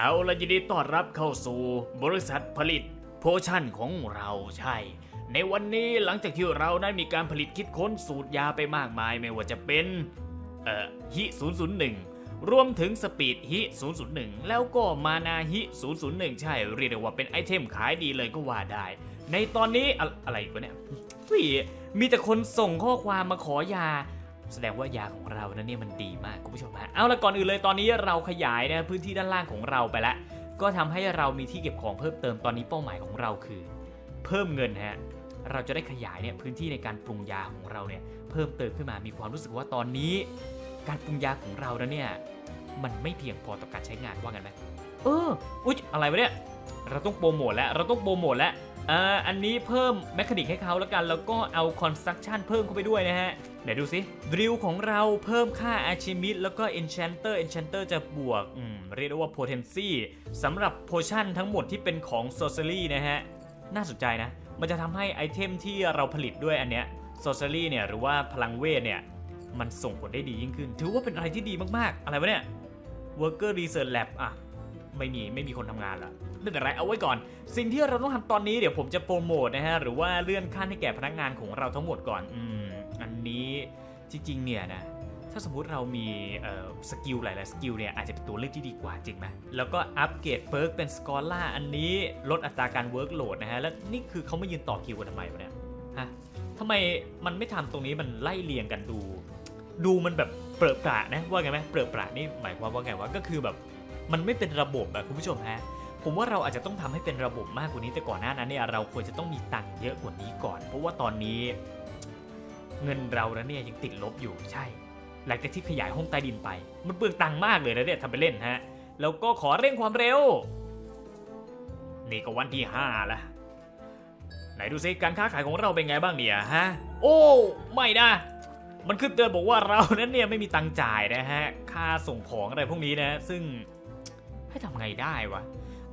เอาละยินดีต้อนรับเข้าสู่บริษัทผลิตโพชั่นของเราใช่ ในวันนี้หลังจากที่เรานั้นมีการผลิตคิดค้นสูตรยาไปมากมายไม่ว่าจะเป็นเอ่อฮิ001 รวมถึงสปีดฮิ001 แล้วก็มานาฮิ001 ใช่ เรียกได้ว่าเป็นไอเทมขายดีเลยก็ว่าได้ ในตอนนี้อะอะไรอีกวะเนี่ยมีแต่คนส่งข้อความมาขอยา แสดงว่ายาของเรานะเนี่ยมันดีมากคุณผู้ชมฮะเอาละก่อนอื่นเลยตอนนี้เราขยายนะพื้นที่ด้านล่างของเราไปแล้วก็ทำให้เรามีที่เก็บของเพิ่มเติมตอนนี้เป้าหมายของเราคือ เพิ่มเงินฮะเราจะได้ขยายเนี่ยพื้นที่ในการปรุงยาของเราเนี่ยเพิ่มเติมขึ้นมามีความรู้สึกว่าตอนนี้ การปรุงยาของเรานะเนี่ยมันไม่เพียงพอต่อการใช้งานว่ากันไหมเอออุ๊ยอะไรวะเนี่ยเราต้องโปรโมทแล้วเราต้องโปรโมทแล้วอ่าอันนี้เพิ่มแมคานิกให้เขาแล้วกันแล้วก็เอาคอนสตรั c ชั่นเพิ่มเข้าไปด้วยนะฮะ ไหนดูสิดริลของเราเพิ่มค่า a c h i m i t แล้วก็ Enchanter Enchanter จะบวกอืมเรียกได้ว่า Potency สำหรับโพชั่นทั้งหมดที่เป็นของ Sorcery นะฮะ น่าสนใจนะ มันจะทำให้ไอเทมที่เราผลิตด้วยอันเนี้ย Sorcery เนี่ยหรือว่าพลังเวทเนี่ย มันส่งผลได้ดียิ่งขึ้น ถือว่าเป็นอะไรที่ดีมากๆ อะไรวะเนี่ย Worker Research Lab อะไม่มีไม่มีคนทำงานละไม่เป็นไรเอาไว้ก่อน สิ่งที่เราต้องทำตอนนี้เดี๋ยวผมจะโปรโมทนะฮะหรือว่าเลื่อนขั้นให้แก่พนักงานของเราทั้งหมดก่อนอื นี้จริงๆเนี่ยนะถ้าสมมุติเรามีสกิลหลายๆสกิลเนี่ยอาจจะเป็นตัวเลือกที่ดีกว่าจริงไหมแล้วก็อัปเกรดเฟิร์กเป็นสกอล่าอันนี้ลดอัตราการเวิร์กโหลดนะฮะ แล้วนี่คือเขาไมายืนต่อคิวกันทำไมวะเนี่ยฮะทำไมมันไม่ทำตรงนี้มันไล่เรียงกันดู ดูมันแบบเปรอะประนะว่าไงไหมเปรอะประนี่หมายความว่าไงวะก็คือแบบมันไม่เป็นระบบอะคุณผู้ชมฮะผมว่าเราอาจจะต้องทำให้เป็นระบบมากกว่านี้แต่ก่อนหน้านั้นเนี่ยเราควรจะต้องมีตังค์เยอะกว่านี้ก่อน เพราะว่าตอนนี้ เงินเราแล้วเนี่ยยังติดลบอยู่ใช่ หลังจากที่ขยายห้องใต้ดินไป มันเปลืองตังค์มากเลยนะเนี่ยทำไปเล่นฮะ แล้วก็ขอเร่งความเร็ว นี่ก็วันที่ห้าละไหนดูซิการค้าขายของเราเป็นไงบ้างเนี่ยฮะ โอ้ไม่นะมันขึ้นเตือนบอกว่าเรานั้นเนี่ยไม่มีตังค์จ่ายนะฮะ ค่าส่งของอะไรพวกนี้นะ ซึ่งให้ทำไงได้วะ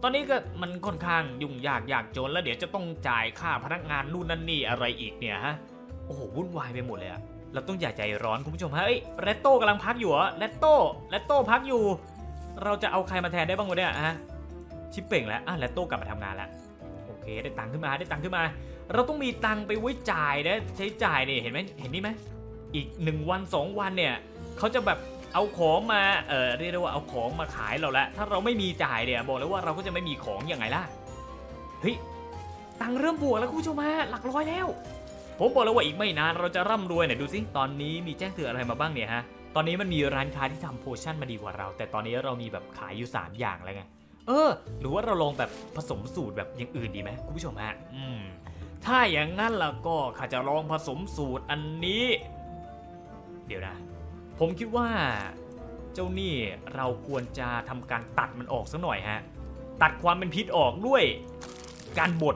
ตอนนี้ก็มันค่อนข้างยุ่งยากยากจนแล้วเดี๋ยวจะต้องจ่ายค่าพนักงานนู่นนั่นนี่อะไรอีกเนี่ยฮะ โอ้โหวุ่นวายไปหมดเลยอะเราต้องอย่าใจร้อนคุณผู้ชมฮะเอ้ยแรตโต้กำลังพักอยู่เหรอแรตโต้แรตโต้พักอยู่ เราจะเอาใครมาแทนได้บ้างวะเนี่ยฮะชิปเป่งแล้วอะแรตโต้กลับมาทำงานแล้วโอเคได้ตังค์ขึ้นมาได้ตังค์ขึ้นมา เราต้องมีตังค์ไปไว้จ่ายนะใช้จ่ายเนี่ยเห็นไหมเห็นนี่ไหมอีกหนึ่งวันสองวันเนี่ยเขาจะแบบเอาของมาเออเรียกได้ว่าเอาของมาขายเราแล้วถ้าเราไม่มีจ่ายเนี่ยบอกเลยว่าเราก็จะไม่มีของยังไงล่ะเฮ้ยตังค์เริ่มบวกแล้วคุณผู้ชมฮะหลักร้อยแล้ว ผมบอกเลยว่าอีกไม่นานเราจะร่ำรวยเนี่ยดูสิตอนนี้มีแจ้งเตือนอะไรมาบ้างเนี่ยฮะตอนนี้มันมีร้านค้าที่ทำโพชั่นมาดีกว่าเรา แต่ตอนนี้เรามีแบบขายอยู่สามอย่างแล้วไงเออ หรือว่าเราลองแบบผสมสูตรแบบอย่างอื่นดีไหมคุณผู้ชมฮะอืมถ้าอย่างนั้นล่ะก็ข้าจะลองผสมสูตรอันนี้ เดี๋ยวนะ ผมคิดว่าเจ้านี่เราควรจะทำการตัดมันออกสักหน่อยฮะตัดความเป็นพิษออกด้วย การบด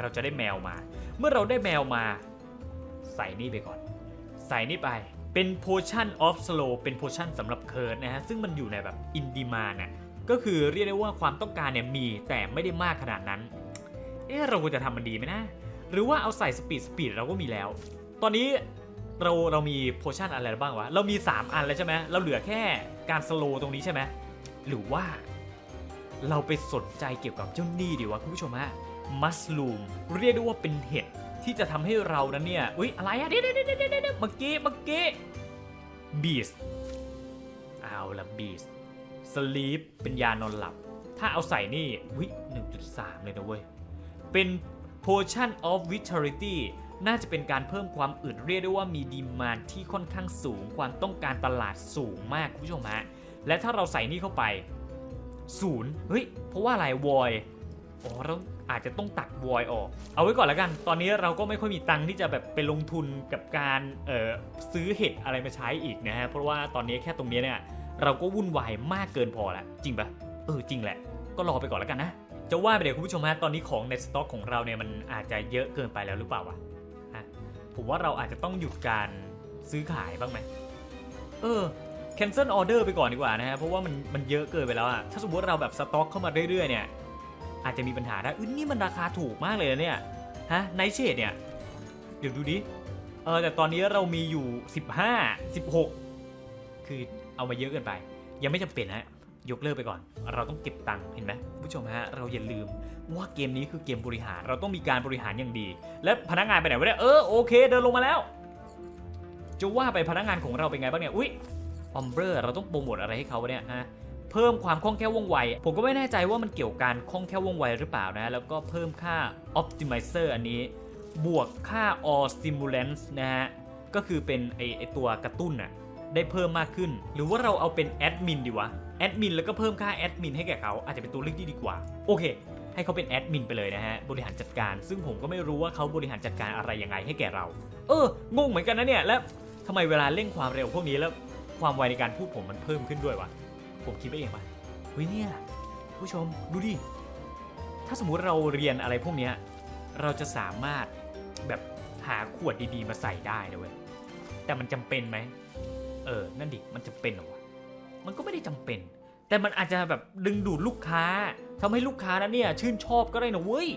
เราจะได้แมวมา เมื่อเราได้แมวมา ใส่นี่ไปก่อน ใส่นี่ไปเป็น potion of slow เป็น potion สำหรับเคิร์ดนะฮะ ซึ่งมันอยู่ในแบบ in demand น่ะก็คือเรียกได้ว่าความต้องการเนี่ยมีแต่ไม่ได้มากขนาดนั้น เอ๊ะเราควรจะทำมันดีไหมนะ หรือว่าเอาใส่สปีดสปีดเราก็มีแล้ว ตอนนี้เราเรามีโพชั่นอะไรบ้างวะ เรามี 3 อันแล้วใช่ไหมเราเหลือแค่การสโลตรงนี้ใช่ไหมหรือว่า เราไปสนใจเกี่ยวกับเจ้านี่ดีวะคุณผู้ชมฮะ มัสลูมเรียกได้ว่าเป็นเห็ดที่จะทำให้เรานั้นเนี่ยอุ๊ยอะไรอะเดี๋ยวเดี๋ยวเดี๋ยวเดี๋ยวเดี๋ยวเมื่อกี้เมื่อกี้บีสเอาละบีสสลีปเป็นยานอนหลับ ถ้าเอาใส่นี่วิ1.3 เลยนะเว้ย เป็น Potion of Vitality น่าจะเป็นการเพิ่มความอึดเรียกได้ว่ามีดีมานที่ค่อนข้างสูง ความต้องการตลาดสูงมากคุณผู้ชมฮะ และถ้าเราใส่นี่เข้าไปศูนย์เฮ้ย เพราะว่าอะไรวอย อ๋อเรา อาจจะต้องตัดวอยออก เอาไว้ก่อนแล้วกัน ตอนนี้เราก็ไม่ค่อยมีตังค์ที่จะแบบไปลงทุนกับการเอ่อซื้อเห็ดอะไรมาใช้อีกนะฮะ เพราะว่าตอนนี้แค่ตรงนี้เนี่ยเราก็วุ่นวายมากเกินพอแล้วจริงปะเออจริงแหละ ก็รอไปก่อนแล้วกันนะจะว่าไปเดี๋ยวคุณผู้ชมฮะตอนนี้ของในสต็อกของเราเนี่ยมันอาจจะเยอะเกินไปแล้วหรือเปล่าวะฮะผมว่าเราอาจจะต้องหยุดการซื้อขายบ้างไหมเออ cancel order ไปก่อนดีกว่านะฮะเพราะว่ามันมันเยอะเกินไปแล้วอะถ้าสมมติเราแบบสต็อกเข้ามาเรื่อยๆเนี่ย อาจจะมีปัญหาได้อุ้ยนี่มันราคาถูกมากเลยนะเนี่ยฮะไนเชดเนี่ย เดี๋ยวดูดิเออแต่ตอนนี้เรามีอยู่ 15 16 คือเอามาเยอะเกินไป ยังไม่จำเป็นฮะยกเลิกไปก่อน เราต้องเก็บตังค์เห็นไหมผู้ชมฮะเราอย่าลืมว่าเกมนี้คือเกมบริหารเราต้องมีการบริหารอย่างดี และพนักงานไปไหนวะเนี่ยเออโอเค เดินลงมาแล้วจะว่าไปพนักงานของเราเป็นไงบ้างเนี่ยอุ้ยออมเบอร์เราต้องโปรโมทอะไรให้เขาเนี่ยฮะ เพิ่มความคล่องแคล่วว่องไว ผมก็ไม่แน่ใจว่ามันเกี่ยวกับการคล่องแคล่วว่องไวหรือเปล่านะ แล้วก็เพิ่มค่า optimizer อันนี้ บวกค่า all stimulants นะฮะ ก็คือเป็นไอไอตัวกระตุ้นน่ะได้เพิ่มมากขึ้น หรือว่าเราเอาเป็นแอดมินดีวะ แอดมินแล้วก็เพิ่มค่าแอดมินให้แก่เขาอาจจะเป็นตัวเลือกที่ดีกว่า โอเค ให้เขาเป็นแอดมินไปเลยนะฮะ บริหารจัดการ ซึ่งผมก็ไม่รู้ว่าเขาบริหารจัดการอะไรยังไงให้แก่เรา เออ งงเหมือนกันนะเนี่ย แล้วทำไมเวลาเร่งความเร็วพวกนี้แล้วความไวในการพูดผมมันเพิ่มขึ้นด้วยวะ ผมคิดไปเองปะเฮ้ยเนี่ยผู้ชมดูดิ ถ้าสมมุติเราเรียนอะไรพวกเนี้ยเราจะสามารถแบบหาขวดดีๆมาใส่ได้นะเว้ยแต่มันจำเป็นไหมเออ นั่นดิ มันจำเป็นหรอวะ มันก็ไม่ได้จำเป็น แต่มันอาจจะแบบดึงดูดลูกค้าทำให้ลูกค้านั้นเนี่ย ชื่นชอบก็ได้นะเว้ย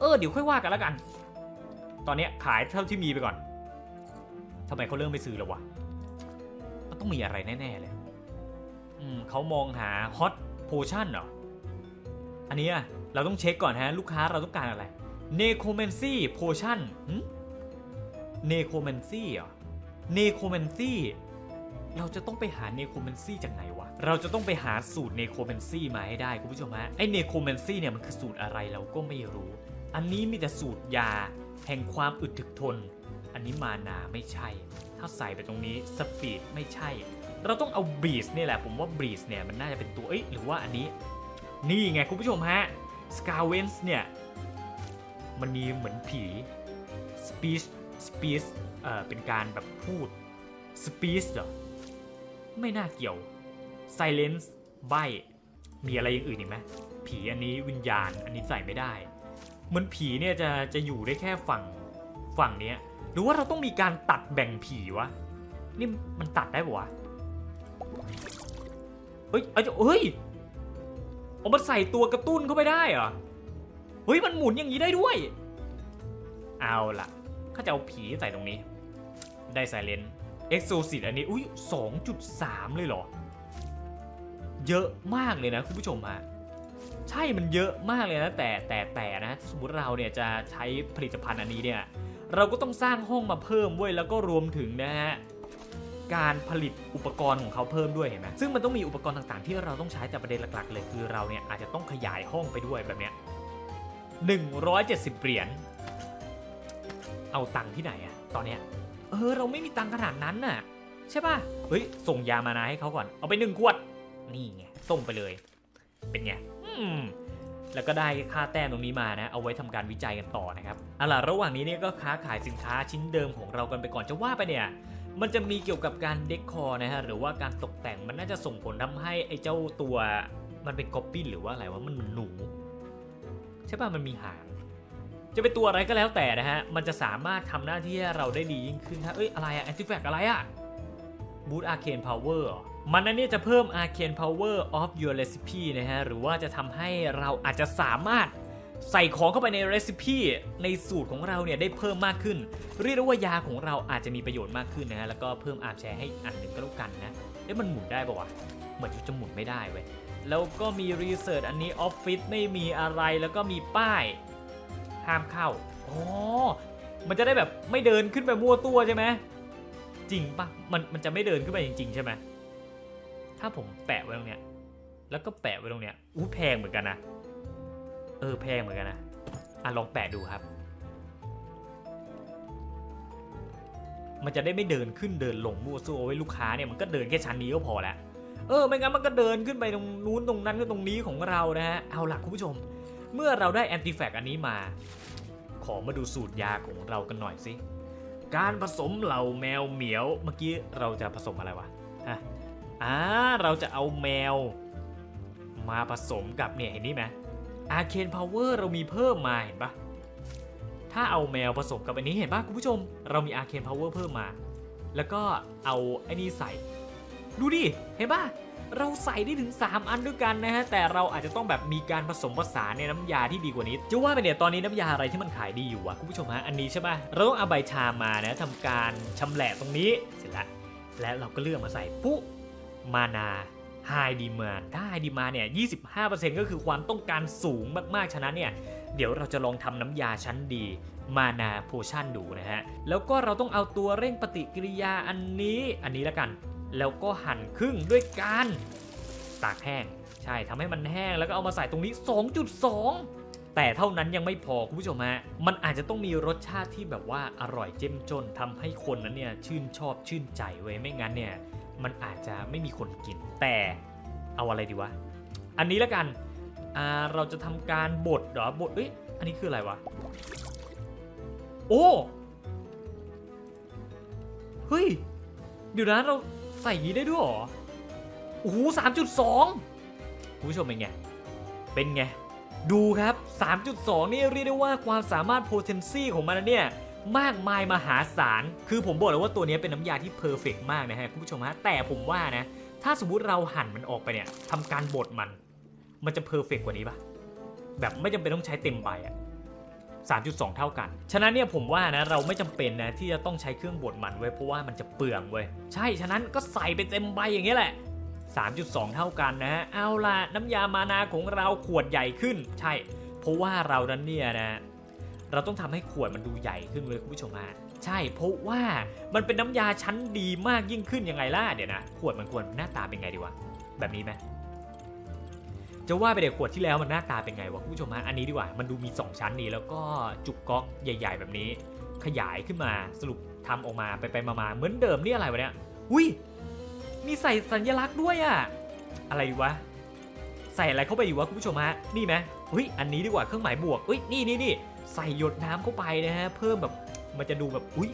เออ เดี๋ยวค่อยว่ากันแล้วกัน ตอนเนี้ยขายเท่าที่มีไปก่อนทำไมเขาเริ่มไม่ซื้อแล้ววะ มันต้องมีอะไรแน่ๆเลย อืมเขามองหาฮอตโพชั่นเหรอ อันนี้เราต้องเช็คก่อนฮะ ลูกค้าเราต้องการอะไรเนโครแมนซี่โพชั่นเนโครแมนซี่เหรอเนโครแมนซี่เราจะต้องไปหาเนโครแมนซี่จากไหนวะ เราจะต้องไปหาสูตรเนโครแมนซี่มาให้ได้คุณผู้ชมฮะ ไอเนโครแมนซี่เนี่ยมันคือสูตรอะไรเราก็ไม่รู้ อันนี้มีแต่สูตรยา แห่งความอึดถึกทน อันนี้มานาไม่ใช่ ถ้าใส่ไปตรงนี้สปีดไม่ใช่ เราต้องเอาบรีสเนี่ยแหละผมว่าบรีสเนี่ยมันน่าจะเป็นตัวเอ้ยหรือว่าอันนี้ นี่ไงคุณผู้ชมฮะสกาเวนส์เนี่ย มันมีเหมือนผี speech speech เอ่อเป็นการแบบพูด speech เหรอ ไม่น่าเกี่ยว silence ใบมีอะไรอย่างอื่นอีกไหมผีอันนี้วิญญาณอันนี้ใส่ไม่ได้เหมือนผีเนี่ยจะจะอยู่ได้แค่ฝั่งฝั่งเนี้ยหรือว่าเราต้องมีการตัดแบ่งผีวะนี่มันตัดได้ปะวะ เฮ้ยเอาจะเฮ้ยเอามันใส่ตัวกระตุ้นเข้าไปได้เหรอ เฮ้ย มันหมุนอย่างนี้ได้ด้วย เอาล่ะข้าจะเอาผีใส่ตรงนี้ ได้ไซเลนเอ็กโซซิตอันนี้ อุ้ย2.3 เลยเหรอ เยอะมากเลยนะคุณผู้ชมฮะใช่มันเยอะมากเลยนะ แต่แต่แต่นะ สมมติเราเนี่ยจะใช้ผลิตภัณฑ์อันนี้เนี่ย เราก็ต้องสร้างห้องมาเพิ่มเว้ยแล้วก็รวมถึงนะฮะ การผลิตอุปกรณ์ของเขาเพิ่มด้วยเห็นไหมซึ่งมันต้องมีอุปกรณ์ต่างๆ ที่เราต้องใช้แต่ประเด็นหลักๆ เลยคือเราเนี่ยอาจจะต้องขยายห้องไปด้วยแบบเนี้ย170 เหรียญ เอาตังค์ที่ไหนอะตอนเนี้ย เออเราไม่มีตังค์ขนาดนั้นน่ะ ใช่ป่ะ เฮ้ย ส่งยามานาให้เขาก่อน เอาไปหนึ่งขวด นี่ไง ส่งไปเลย เป็นไง อืมแล้วก็ได้ค่าแต้มตรงนี้มานะ เอาไว้ทำการวิจัยกันต่อนะครับ เอาล่ะ ระหว่างนี้เนี่ยก็ค้าขายสินค้าชิ้นเดิมของเรากันไปก่อนจะว่าไปเนี่ย มันจะมีเกี่ยวกับการเดคอร์นะฮะหรือว่าการตกแต่งมันน่าจะส่งผลทำให้ไอ้เจ้าตัวมันเป็นก๊อปปี้หรือว่าอะไรวะมันเหมือนหนู ใช่ป่ะมันมีหางจะเป็นตัวอะไรก็แล้วแต่นะฮะ มันจะสามารถทำหน้าที่ให้เราได้ดียิ่งขึ้นถ้าเอ้ย อะไรอะแอนติแฟกอะไรอะบูตอาร์เคนพาวเวอร์มันนั่นเนี่จะเพิ่ม Arcane Power of your recipe นะฮะ หรือว่าจะทำให้เราอาจจะสามารถ ใส่ของเข้าไปใน recipe ในสูตรของเราเนี่ยได้เพิ่มมากขึ้น เรียกได้ว่ายาของเราอาจจะมีประโยชน์มากขึ้นนะฮะแล้วก็เพิ่มอาร์มแชร์ให้อันหนึ่งก็แล้วกันนะเอ๊ะมันหมุนได้ปะวะเหมือนจะหมุนไม่ได้เว้ยแล้วก็มีรีเสิร์ชอันนี้ออฟฟิศไม่มีอะไรแล้วก็มีป้ายห้ามเข้าอ๋อมันจะได้แบบไม่เดินขึ้นไปมั่วตัวใช่ไหมจริงปะมันมันจะไม่เดินขึ้นไปจริง ๆ ใช่ไหมถ้าผมแปะไว้ตรงเนี้ยแล้วก็แปะไว้ตรงเนี้ยอู้แพงเหมือนกันนะ เออแพงเหมือนกันนะ อะลองแปะดูครับ มันจะได้ไม่เดินขึ้นเดินลงมั่วซั่วเอาไว้ลูกค้าเนี่ยมันก็เดินแค่ชั้นนี้ก็พอแล้วเออไม่งั้นมันก็เดินขึ้นไปตรงนู้นตรงนั้นก็ตรงนี้ของเรานะฮะเอาล่ะคุณผู้ชม เมื่อเราได้แอนติแฟกอันนี้มา ขอมาดูสูตรยาของเรากันหน่อยสิการผสมเหล่าแมวเหมียวเมื่อกี้เราจะผสมอะไรวะฮะอ่าเราจะเอาแมว มาผสมกับเนี่ยเห็นนี่ไหม อาเคนพาวเวอร์เรามีเพิ่มมาเห็นปะถ้าเอาแมวผสมกับอันนี้เห็นปะคุณผู้ชม เรามีอาเคนพาวเวอร์เพิ่มมา แล้วก็เอาไอ้นี่ใส่ ดูดิ เห็นปะเราใส่ได้ถึง 3 อันด้วยกันนะฮะ แต่เราอาจจะต้องแบบมีการผสมผสานในน้ำยาที่ดีกว่านี้ จะว่าไปเนี่ยตอนนี้น้ำยาอะไรที่มันขายดีอยู่วะคุณผู้ชมฮะ อันนี้ใช่ปะเราต้องเอาใบชามานะทำการชำแหละตรงนี้เสร็จแล้วและเราก็เลือกมาใส่ปุ๊มานา High Demand ถ้า High Demand เนี่ย 25%ก็คือความต้องการสูงมากๆ ฉะนั้นเนี่ย เดี๋ยวเราจะลองทำน้ำยาชั้นดีมานาโพชั่นดูนะฮะ แล้วก็เราต้องเอาตัวเร่งปฏิกิริยาอันนี้อันนี้แล้วกัน แล้วก็หั่นครึ่งด้วยการตากแห้ง ใช่ทำให้มันแห้งแล้วก็เอามาใส่ตรงนี้ 2.2แต่เท่านั้นยังไม่พอคุณผู้ชมฮะ มันอาจจะต้องมีรสชาติที่แบบว่าอร่อยเจ้มจนทำให้คนนั้นเนี่ยชื่นชอบชื่นใจเว้ยไม่งั้นเนี่ย มันอาจจะไม่มีคนกิน แต่เอาอะไรดีวะ อันนี้แล้วกันเราจะทำการบดเหรอบดเอ้ยอันนี้คืออะไรวะ โอ้เฮ้ยเดี๋ยวนะเราใส่นี้ได้ด้วยหรอโอ้โหสามจุดสองคุณผู้ชมเป็นไง เป็นไง ดูครับ 3.2 นี่เรียกได้ว่าความสามารถ potency ของมันนะเนี่ย มากมายมหาศาล คือผมบอกเลยว่าตัวนี้เป็นน้ำยาที่เพอร์เฟกมากนะฮะคุณผู้ชมฮะ แต่ผมว่านะ ถ้าสมมุติเราหั่นมันออกไปเนี่ยทำการบดมัน มันจะเพอร์เฟกกว่านี้ปะแบบไม่จำเป็นต้องใช้เต็มใบอะ3.2 เท่ากัน ฉะนั้นเนี่ยผมว่านะเราไม่จำเป็นนะที่จะต้องใช้เครื่องบดมันไว้เพราะว่ามันจะเปลืองเว้ย ใช่ ฉะนั้นก็ใส่ไปเต็มใบอย่างเงี้ยแหละ 3.2 เท่ากันนะฮะ เอาล่ะน้ำยามานาของเราขวดใหญ่ขึ้น ใช่ เพราะว่าเรานั้นเนี่ยนะ เราต้องทำให้ขวดมันดูใหญ่ขึ้นเลยคุณผู้ชมฮะใช่เพราะว่ามันเป็นน้ำยาชั้นดีมากยิ่งขึ้นยังไงล่ะเดี๋ยวนะขวดมันควรหน้าตาเป็นไงดีวะแบบนี้ไหมจะว่าไปเดี๋ยวขวดที่แล้วมันหน้าตาเป็นไงวะคุณผู้ชมฮะอันนี้ดีกว่ามันดูมี 2 ชั้นนี้แล้วก็จุกก๊อกใหญ่ ๆ แบบนี้ ขยายขึ้นมาสรุปทำออกมาไปไปมาๆเหมือนเดิมนี่อะไรวะเนี่ยอุ้ยมีใส่สัญลักษณ์ด้วยอะอะไรวะใส่อะไรเข้าไปอยู่วะคุณผู้ชมฮะนี่ไหมอุ้ยอันนี้ดีกว่าเครื่องหมายบวกอุ้ยนี่นี่นี่ ใส่หยดน้ำเข้าไปนะฮะเพิ่มแบบมันจะดูแบบอุ้ย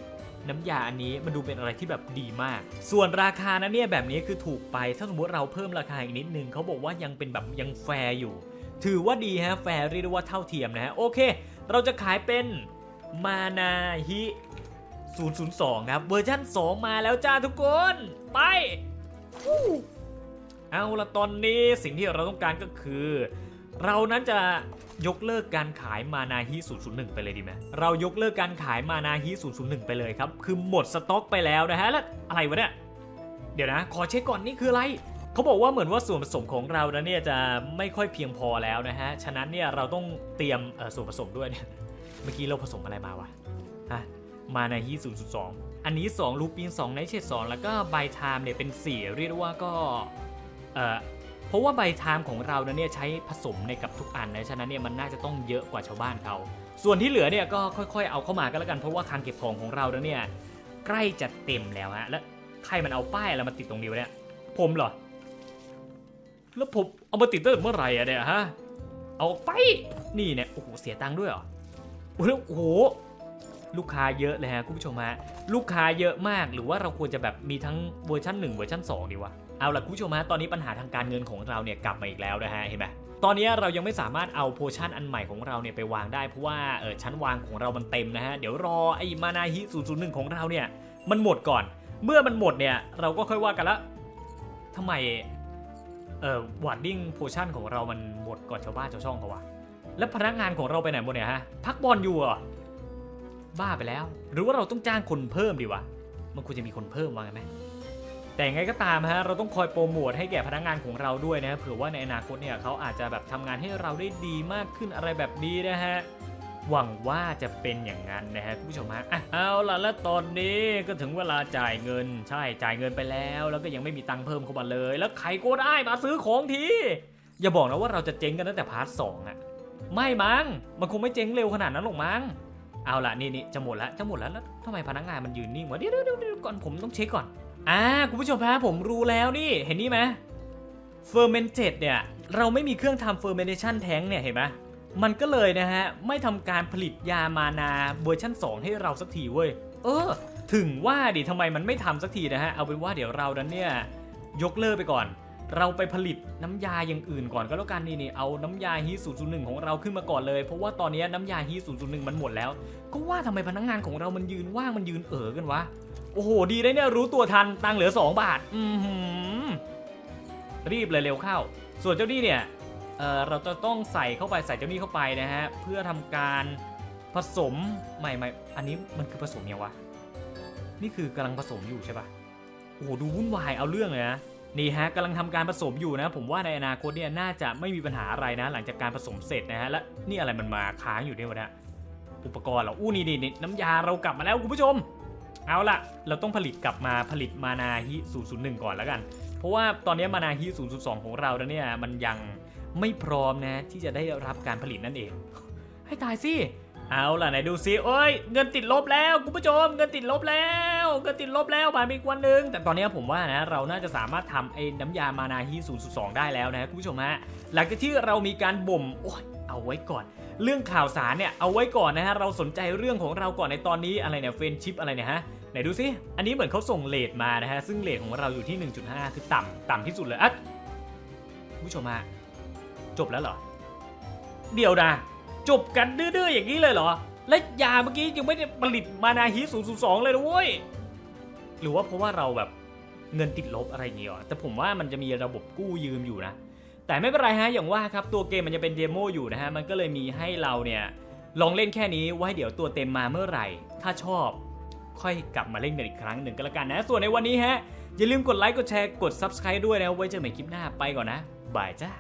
น้ำยาอันนี้มันดูเป็นอะไรที่แบบดีมาก ส่วนราคานะเนี่ยแบบนี้คือถูกไป ถ้าสมมติเราเพิ่มราคาอีกนิดนึงเขาบอกว่ายังเป็นแบบยังแฟร์อยู่ ถือว่าดีฮะแฟร์เรียกได้ว่าเท่าเทียมนะฮะโอเค เราจะขายเป็นมานาฮิ002 ครับ เวอร์ชัน2 มาแล้วจ้าทุกคน ไป เอาละตอนนี้สิ่งที่เราต้องการก็คือ เรานั้นจะยกเลิกการขายมานาฮิ001 ไปเลยดีไหมเรายกเลิกการขายมานาฮิ001 ไปเลยครับ คือหมดสต็อกไปแล้วนะฮะ แล้วอะไรวะเนี่ย เดี๋ยวนะ ขอเช็คก่อนนี่คืออะไรเขาบอกว่าเหมือนว่าส่วนผสมของเรานะเนี่ยจะไม่ค่อยเพียงพอแล้วนะฮะ ฉะนั้นเนี่ยเราต้องเตรียมส่วนผสมด้วยเนี่ย เมื่อกี้เราผสมอะไรมาวะ ฮะ มานาฮิ002 อันนี้ 2 ลูปิน2ไนเชต2แล้วก็ไบไทม์เนี่ยเป็น 4 เรียกได้ว่าก็เอ่อ เพราะว่าใบไทม์ของเรานเนี่ยใช้ผสมในกับทุกอันนะฉะนั้นเนี่ยมันน่าจะต้องเยอะกว่าชาวบ้านเขาส่วนที่เหลือเนี่ยก็ค่อยๆ เอาเข้ามาก็แล้วกันเพราะว่าคลังเก็บของของเราเนี่ยใกล้จะเต็มแล้วฮะแล้วใครมันเอาป้ายอะไรมาติดตรงนี้วะเนี่ยผมเหรอ แล้วผมเอามาติดตั้งแต่เมื่อไหร่อะเนี่ยฮะเอาไปนี่เนี่ยโอ้โหเสียตังค์ด้วยเหรอโอ้โหโอ้โหลูกค้าเยอะเลยฮะคุณผู้ชมฮะลูกค้าเยอะมากหรือว่าเราควรจะแบบมีทั้งเวอร์ชัน1เวอร์ชัน2ดีวะ เอาล่ะคุณผู้ชมฮะตอนนี้ปัญหาทางการเงินของเราเนี่ยกลับมาอีกแล้วนะฮะเห็นไหมตอนนี้เรายังไม่สามารถเอาโพชั่นอันใหม่ของเราเนี่ยไปวางได้เพราะว่าเออชั้นวางของเรามันเต็มนะฮะเดี๋ยวรอไอ้มานาฮิ001ของเราเนี่ยมันหมดก่อน เมื่อมันหมดเนี่ยเราก็ค่อยว่ากันละทำไมเออวอร์ดดิ้งโพชั่นของเรามันหมดก่อนชาวบ้านชาวช่องเขาวะแล้วพนักงานของเราไปไหนหมดเนี่ยฮะพักบอลอยู่เหรอบ้าไปแล้ว หรือว่าเราต้องจ้างคนเพิ่มดีวะมันควรจะมีคนเพิ่มว่าไงไหม แต่ยังไงก็ตามฮะเราต้องคอยโปรโมทให้แก่พนักงานของเราด้วยนะเผื่อว่าในอนาคตเนี่ยเขาอาจจะแบบทำงานให้เราได้ดีมากขึ้นอะไรแบบนี้นะฮะหวังว่าจะเป็นอย่างนั้นนะฮะคุณผู้ชมฮะอะเอาล่ะแล้วตอนนี้ก็ถึงเวลาจ่ายเงิน ใช่จ่ายเงินไปแล้ว แล้วก็ยังไม่มีตังค์เพิ่มเข้ามาเลย แล้วใครก็ได้มาซื้อของทีอย่าบอกนะว่าเราจะเจ๊งกันตั้งแต่พาร์ทสองอะไม่มั้งมันคงไม่เจ๊งเร็วขนาดนั้นหรอกมั้งเอาละนี่นี่จะหมดแล้วจะหมดแล้วแล้วทำไมพนักงานมันยืนนิ่งวะเดี๋ยวเดี๋ยวเดี๋ยวก่อนผมต้องเช็คก่อน อ่าคุณผู้ชมฮะผมรู้แล้วนี่เห็นนี่ไหม fermented เนี่ยเราไม่มีเครื่องทำ fermentation tank เนี่ยเห็นไหมมันก็เลยนะฮะ ไม่ทำการผลิตยามานาเวอร์ชั่น 2 ให้เราสักทีเว้ย เออ ถึงว่าดิทำไมมันไม่ทำสักทีนะฮะ เอาเป็นว่าเดี๋ยวเรานั้นเนี่ย ยกเลิกไปก่อน เราไปผลิตน้ำยาอย่างอื่นก่อนก็แล้วกันนี่นี่เอาน้ำยาฮี001 ของเราขึ้นมาก่อนเลย เพราะว่าตอนนี้น้ำยาฮี001 มันหมดแล้ว ก็ว่าทำไมพนักงานของเรามันยืนว่างมันยืนเอ๋อกันวะ โอ้โห ดีได้เนี่ยรู้ตัวทันตังเหลือ 2 บาท อืรีบเลยเร็วเข้า ส่วนเจ้านี่เนี่ยเออเราจะต้องใส่เข้าไปใส่เจ้านี่เข้าไปนะฮะ เพื่อทำการผสมไม่ไม่อันนี้มันคือผสมยังวะ นี่คือกำลังผสมอยู่ใช่ปะโอ้โหดูวุ่นวายเอาเรื่องเลยนะนี่ฮะกำลังทำการผสมอยู่นะ ผมว่าในอนาคตเนี่ยน่าจะไม่มีปัญหาอะไรนะ หลังจากการผสมเสร็จนะฮะและนี่อะไรมันมาค้างอยู่เนี่ยวะนี่ยอุปกรณ์เหรออู้นี่นี่นี่น้ำยาเรากลับมาแล้วคุณผู้ชม เอาล่ะเราต้องผลิตกลับมาผลิตมานาฮิ001 ก่อนแล้วกัน เพราะว่าตอนนี้มานาฮิ002 ของเราเนี่ยมันยังไม่พร้อมนะที่จะได้รับการผลิตนั่นเอง ให้ตายสิเอาล่ะไหนดูซิเอ้ยเงินติดลบแล้วคุณผู้ชมเงินติดลบแล้วเงินติดลบแล้วผ่านไปอีกวันหนึ่งแต่ตอนนี้ผมว่านะเราน่าจะสามารถทำไอ้น้ำยามานาฮิ002 ได้แล้วนะคุณผู้ชมฮะหลังจากที่เรามีการบ่มโอ้ยเอาไว้ก่อน เรื่องข่าวสารเนี่ยเอาไว้ก่อนนะฮะเราสนใจเรื่องของเราก่อนในตอนนี้อะไรเนี่ยเฟนชิปอะไรเนี่ยฮะไหนดูซิอันนี้เหมือนเขาส่งเลทมานะฮะซึ่งเลทของเราอยู่ที่ 1.5 คือต่ำต่ำที่สุดเลยอะผู้ชมฮะจบแล้วเหรอ เดี๋ยวนะจบกันดื้อๆอย่างนี้เลยเหรอ และยาเมื่อกี้ยังไม่ได้ผลิตมานาฮิ002 เลยนะเว้ยหรือว่าเพราะว่าเราแบบเงินติดลบอะไรอย่างเงี้ยแต่ผมว่ามันจะมีระบบกู้ยืมอยู่นะ แต่ไม่เป็นไรฮะอย่างว่าครับตัวเกมมันจะเป็นเดโมอยู่นะฮะมันก็เลยมีให้เราเนี่ยลองเล่นแค่นี้ไว้เดี๋ยวตัวเต็มมาเมื่อไหร่ ถ้าชอบ ค่อยกลับมาเล่นกันอีกครั้งหนึ่งก็แล้วกันนะ ส่วนในวันนี้ฮะอย่าลืมกดไลค์กดแชร์กด Subscribe ด้วยนะไว้เจอใหม่คลิปหน้าไปก่อนนะบายจ้า